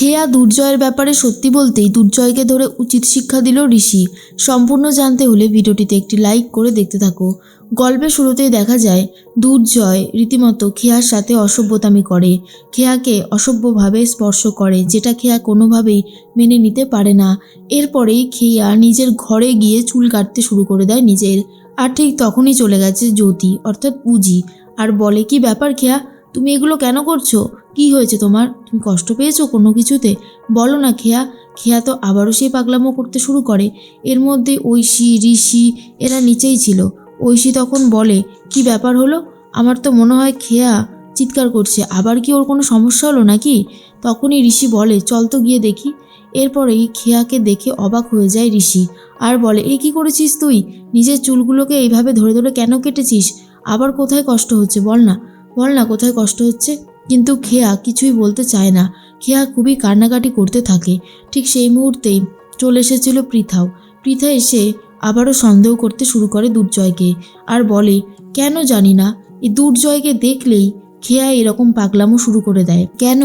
খেয়া দুর্জয়ের ব্যাপারে সত্যি বলতেই দুর্জয়কে ধরে উচিত শিক্ষা দিল ঋষি। সম্পূর্ণ জানতে হলে ভিডিওটিতে একটি লাইক করে দেখতে থাকো। গল্পের শুরুতেই দেখা যায়, দুর্জয় রীতিমতো খেয়ার সাথে অসভ্যতামি করে। খেয়াকে অসভ্যভাবে স্পর্শ করে, যেটা খেয়া কোনোভাবেই মেনে নিতে পারে না। এরপরেই খেয়া নিজের ঘরে গিয়ে চুল কাটতে শুরু করে দেয় নিজের। আর ঠিক তখনই চলে গেছে জ্যোতি, অর্থাৎ পুজি। আর বলে, কি ব্যাপার খেয়া? তুমি এগুলো কেন করছ? কি হয়েছে তোমার? তুমি কষ্ট পেয়েছ কোনো কিছুতে? বলো না খেয়া। খেয়া তো আবারও সেই পাগলামো করতে শুরু করে। এর মধ্যে ঐশী, ঋষি, এরা নিচেই ছিল। ঐশী তখন বলে, কি ব্যাপার হলো? আমার তো মনে হয় খেয়া চিৎকার করছে। আবার কি ওর কোনো সমস্যা হলো নাকি? তখনই ঋষি বলে, চল তো গিয়ে দেখি। এরপরেই খেয়াকে দেখে অবাক হয়ে যায় ঋষি। আর বলে, এ কি করেছিস তুই? নিজের চুলগুলোকে এইভাবে ধরে ধরে কেন কেটেছিস? আবার কোথায় কষ্ট হচ্ছে বল না। বল না, কোথায় কষ্ট হচ্ছে? কিন্তু খেয়া কিছুই বলতে চায় না। খেয়া খুবই কান্নাকাটি করতে থাকে। ঠিক সেই মুহূর্তেই চলে এসেছিল পৃথাও। পৃথা এসে আবারও সন্দেহ করতে শুরু করে দুর্জয়কে। আর বলে, কেন জানি না, এই দুর্জয়কে দেখলেই খেয়া এরকম পাগলামো শুরু করে দেয়। কেন?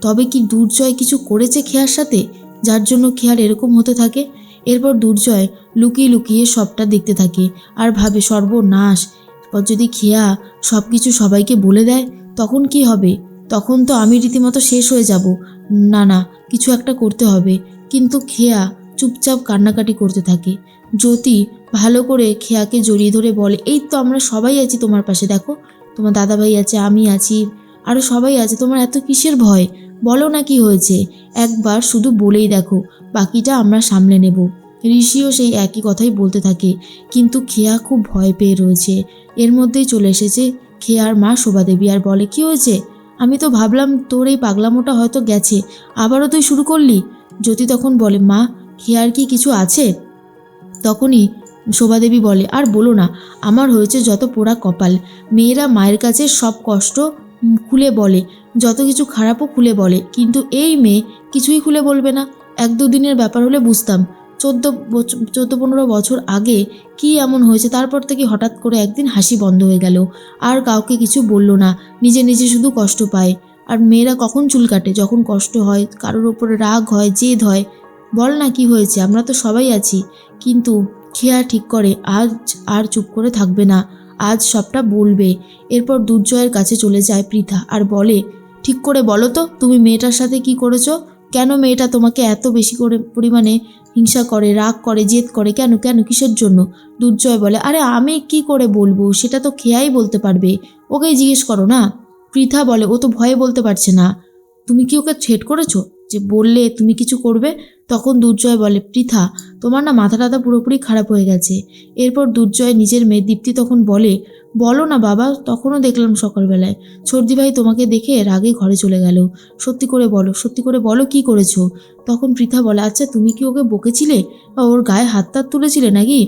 তবে কি দুর্জয় কিছু করেছে খেয়ার সাথে? যার জন্য খেয়ার এরকম হতে থাকে? এরপর দুর্জয় লুকিয়ে লুকিয়ে সবটা দেখতে থাকে আর ভাবে, সর্বনাশ। এরপর যদি খেয়া সব কিছু সবাইকে বলে দেয়, তখন কি হবে? তখন তো আমি রীতিমতো শেষ হয়ে যাব। না না, কিছু একটা করতে হবে। কিন্তু খেয়া চুপচাপ কান্নাকাটি করতে থাকে। জ্যোতি ভালো করে খেয়াকে জড়িয়ে ধরে বলে, এই তো আমরা সবাই আছি তোমার পাশে, দেখো। তোমার দাদাভাই আছে, আমি আছি আরও সবাই আছে, তোমার এত কিসের ভয়? বলো না কি হয়েছে? একবার শুধু বলেই দেখো, বাকিটা আমরা সামলে নেব। ঋষিও সেই একই কথাই বলতে থাকে। কিন্তু খেয়া খুব ভয় পেয়ে রয়েছে। এর মধ্যেই চলে এসেছে খেয়ার মা শোভাদেবী আর বলে, কি হয়েছে? আমি তো ভাবলাম তোর এই পাগলামোটা হয়তো গেছে, আবারও তুই শুরু করলি? জ্যোতি তখন বলে, মা খেয়ার কি কিছু আছে? তখনই শোভাদেবী বলে, আর বলো না, আমার হয়েছে যত পোড়া কপাল। মেয়েরা মায়ের কাছে সব কষ্ট খুলে বলে, যত কিছু খারাপও খুলে বলে, কিন্তু এই মেয়ে কিছুই খুলে বলবে না। এক দুদিনের ব্যাপার হলে বুঝতাম। চোদ্দ চোদ্দ পনেরো বছর আগে কি এমন হয়েছে? তারপর থেকে হঠাৎ করে একদিন হাসি বন্ধ হয়ে গেল। আর কাউকে কিছু বলল না। নিজে নিজে শুধু কষ্ট পায়। আর মেয়েরা কখন চুল কাটে? যখন কষ্ট হয়, কারোর ওপরে রাগ হয়, জেদ হয়, বল না কি হয়েছে? আমরা তো সবাই আছি। কিন্তু খেয়া ঠিক করে, আজ আর চুপ করে থাকবে না। আজ সবটা বলবে। এরপর দুর্জয়ের কাছে চলে যায় পৃথা আর বলে, ঠিক করে বলো তো, তুমি মেয়েটার সাথে কি করেছ? কেন মেয়েটা তোমাকে এত বেশি করে পরিমাণে হিংসা করে, রাগ করে, জেদ করে? কেন কেন, কিসের জন্য? দুর্জয় বলে, আরে আমি কি করে বলব? সেটা তো খেয়াই বলতে পারবে। ওকেই জিজ্ঞেস করো না? পৃথা বলে, ও তো ভয়ে বলতে পারছে না। তুমি কি ওকে ছেট করেছ? যে বললে তুমি কিছু করবে, তখন দুর্জয় বলে, পৃথা, তোমার না মাথা টাথা পুরোপুরি খারাপ হয়ে গেছে। এরপর দুর্জয় নিজের মেয়ে দীপ্তি তখন বলে, বলো না বাবা, তখনও দেখলাম সকালবেলায়। সর্দি ভাই তোমাকে দেখে রাগে ঘরে চলে গেল। সত্যি করে বলো, সত্যি করে বলো কি করেছ? তখন পৃথা বলে আচ্ছা তুমি কি ওকে বকেছিলে? বা ওর গায়ে হাত তাত তুলেছিলে নাকি?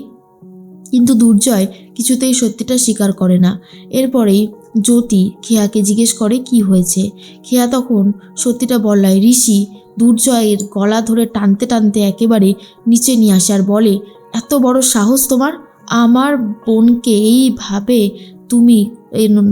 কিন্তু দুর্জয় কিছুতেই সত্যিটা স্বীকার করে না। এরপরেই জ্যোতি খেয়াকে জিজ্ঞেস করে, কি হয়েছে? খেয়া তখন, সত্যিটা বলায় ঋষি দুর্জয়ের গলা ধরে টানতে টানতে একেবারে নিচে নিয়ে আসে আর বলে, এত বড় সাহস তোমার? আমার বোনকে এইভাবে তুমি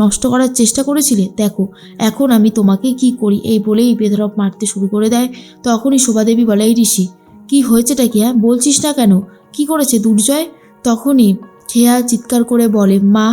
নষ্ট করার চেষ্টা করেছিলে? দেখো, এখন আমি তোমাকে কি করি? এই বলেই বেধরপ মারতে শুরু করে দেয়। তখনই শোভাদেবী বলে, এই ঋষি, কি হয়েছেটা কি হ্যাঁ? বলছিস না কেন? কি করেছে দুর্জয়? তখনই খেয়া চিৎকার করে বলে, মা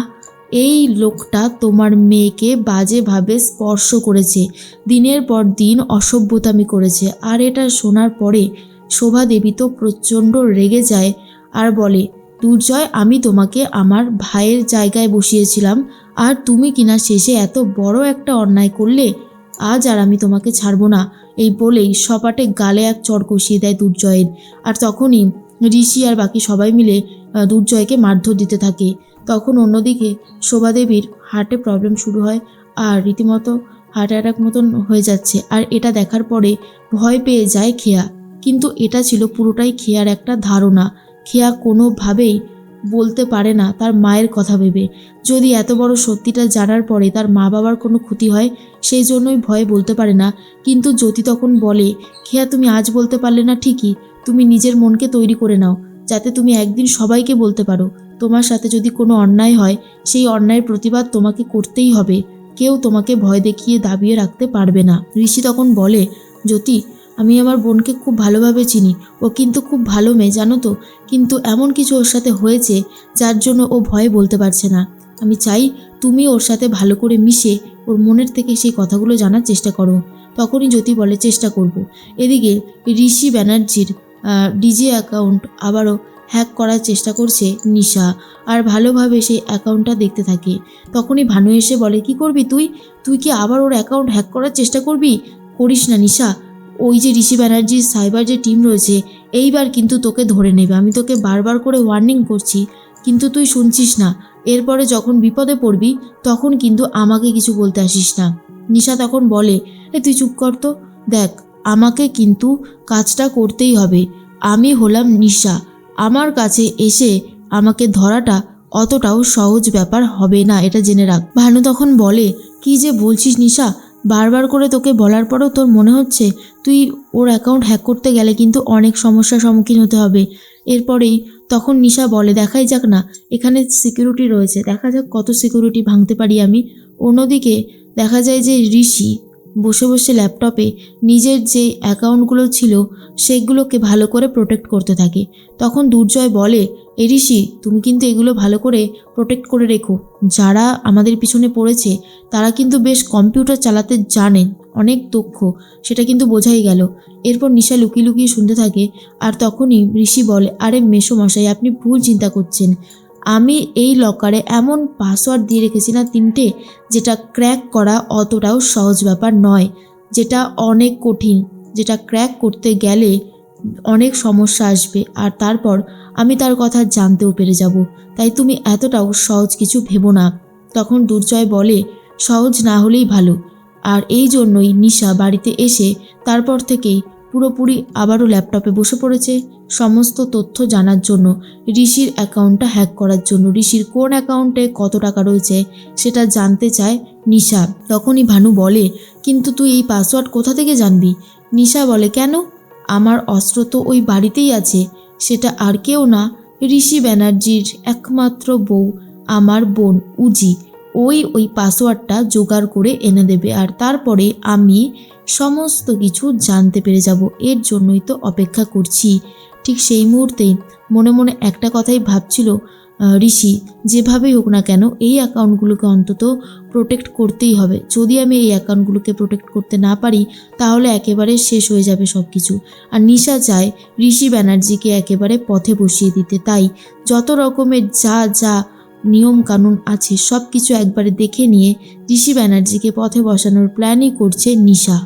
এই লোকটা তোমার মেয়েকে বাজেভাবে স্পর্শ করেছে। দিনের পর দিন অসভ্যতামি করেছে। আর এটা শোনার পরে শোভা দেবী তো প্রচণ্ড রেগে যায় আর বলে, দুর্জয়, আমি তোমাকে আমার ভাইয়ের জায়গায় বসিয়েছিলাম। আর তুমি কিনা শেষে এত বড় একটা অন্যায় করলে, আজ আর আমি তোমাকে ছাড়বো না। এই বলেই সপাটে গালে এক চড় কষিয়ে দেয় দুর্জয়ের। আর তখনই ঋষি আর বাকি সবাই মিলে দুর্জয়কে মারধর দিতে থাকে। তখন অন্যদিকে শোভাদেবীর হার্টে প্রবলেম শুরু হয় আর রীতিমতো হার্ট অ্যাটাক মতন হয়ে যাচ্ছে। আর এটা দেখার পরে ভয় পেয়ে যায় খেয়া। কিন্তু এটা ছিল পুরোটাই খেয়ার একটা ধারণা। খেয়া কোনোভাবেই বলতে পারে না তার মায়ের কথা ভেবে। যদি এত বড় সত্যিটা জানার পরে তার মা বাবার কোনো ক্ষতি হয়, সেই জন্যই ভয়ে বলতে পারে না। কিন্তু জ্যোতি তখন বলে, খেয়া, তুমি আজ বলতে পারলে না ঠিকই। তুমি নিজের মনকে তৈরি করে নাও, যাতে তুমি একদিন সবাইকে বলতে পারো। তোমার সাথে যদি কোনো অন্যায় হয়, সেই অন্যায়ের প্রতিবাদ তোমাকে করতেই হবে। কেউ তোমাকে ভয় দেখিয়ে দাবিয়ে রাখতে পারবে না। ঋষি তখন বলে, জ্যোতি, আমি আমার বোনকে খুব ভালোভাবে চিনি। ও কিন্তু খুব ভালো মেয়ে, জানো তো? কিন্তু এমন কিছু ওর সাথে হয়েছে, যার জন্য ও ভয়ে বলতে পারছে না। আমি চাই তুমি ওর সাথে ভালো করে মিশে ওর মনের থেকে সেই কথাগুলো জানার চেষ্টা করো। তখনই জ্যোতি বলে, চেষ্টা করব। এদিকে ঋষি ব্যানার্জির ডিজে অ্যাকাউন্ট আবারও হ্যাক করার চেষ্টা করছে নিশা। আর ভালোভাবে সেই অ্যাকাউন্টটা দেখতে থাকে। তখনই ভানু এসে বলে, কি করবি তুই? তুই কি আবার ওর অ্যাকাউন্ট হ্যাক করার চেষ্টা করবি? করিস না নিশা। ওই যে ঋষি ব্যানার্জির সাইবার যে টিম রয়েছে, এইবার কিন্তু তোকে ধরে নেবে। আমি তোকে বারবার করে ওয়ার্নিং করছি, কিন্তু তুই শুনছিস না। এরপরে যখন বিপদে পড়বি, তখন কিন্তু আমাকে কিছু বলতে আসিস না। নিশা তখন বলে, এ, তুই চুপ কর তো। দেখ, আমাকে কিন্তু কাজটা করতেই হবে। আমি হলাম নিশা। আমার কাছে এসে আমাকে ধরাটা অতটাও সহজ ব্যাপার হবে না, এটা জেনে রাখ। ভানু তখন বলে, কি যে বলছিস নিশা? বারবার করে তোকে বলার পরেও তোর মনে হচ্ছে তুই ওর অ্যাকাউন্ট হ্যাক করতে গেলে কিন্তু অনেক সমস্যার সম্মুখীন হতে হবে। এরপরেই তখন নিশা বলে, দেখাই যাক না, এখানে সিকিউরিটি রয়েছে। দেখা যাক কত সিকিউরিটি ভাঙতে পারি আমি। অন্যদিকে দেখা যায় যে ঋষি বসে বসে ল্যাপটপে নিজের যে অ্যাকাউন্টগুলো ছিল সেগুলোকে ভালো করে প্রোটেক্ট করতে থাকে। তখন দুর্জয় বলে, এ ঋষি, তুমি কিন্তু এগুলো ভালো করে প্রোটেক্ট করে রেখো। যারা আমাদের পিছনে পড়েছে, তারা কিন্তু বেশ কম্পিউটার চালাতে জানেন, অনেক দক্ষ সেটা কিন্তু বোঝাই গেল। এরপর নিশা লুকিয়ে লুকিয়ে শুনতে থাকে, আর তখনই ঋষি বলে, আরে মেসো মশাই আপনি ভুল চিন্তা করছেন। আমি এই লকারে এমন পাসওয়ার্ড দিয়ে রেখেছি না তিনটে, যেটা ক্র্যাক করা অতটাও সহজ ব্যাপার নয়, যেটা অনেক কঠিন, যেটা ক্র্যাক করতে গেলে অনেক সমস্যা আসবে। আর তারপর আমি তার কথা জানতেও পেরে যাব। তাই তুমি এতটাও সহজ কিছু ভেবো না। তখন দুর্জয় বলে, সহজ না হলেই ভালো। আর এই জন্যই নিশা বাড়িতে এসে তারপর থেকেই পুরোপুরি আবারও ল্যাপটপে বসে পড়েছে। সমস্ত তথ্য জানার জন্য, ঋষির অ্যাকাউন্টটা হ্যাক করার জন্য। ঋষির কোন অ্যাকাউন্টে কত টাকা রয়েছে সেটা জানতে চায় নিশা। তখনই ভানু বলে, কিন্তু তুই এই পাসওয়ার্ড কোথা থেকে জানবি? নিশা বলে, কেন? আমার অস্ত্র তো ওই বাড়িতেই আছে। সেটা আর কেউ না। ঋষি ব্যানার্জির একমাত্র বউ, আমার বোন উজি। ওই ওই পাসওয়ার্ডটা জোগাড় করে এনে দেবে আর তারপরে আমি সমস্ত কিছু জানতে পেরে যাব। এর জন্যই তো অপেক্ষা করছি। ঠিক সেই মুহূর্তেই মনে মনে একটা কথাই ভাবছিল ঋষি, যেভাবেই হোক না কেন এই অ্যাকাউন্টগুলোকে অন্তত প্রোটেক্ট করতেই হবে। যদি আমি এই অ্যাকাউন্টগুলোকে প্রোটেক্ট করতে না পারি, তাহলে একেবারে শেষ হয়ে যাবে সব কিছু আর নিশা চায় ঋষি ব্যানার্জিকে একেবারে পথে বসিয়ে দিতে। তাই যত রকমের যা যা নিয়ম কানুন আছে সব কিছু একবারে দেখে নিয়ে ঋষি ব্যানার্জিকে পথে বসানোর প্ল্যানই করছে নিশা।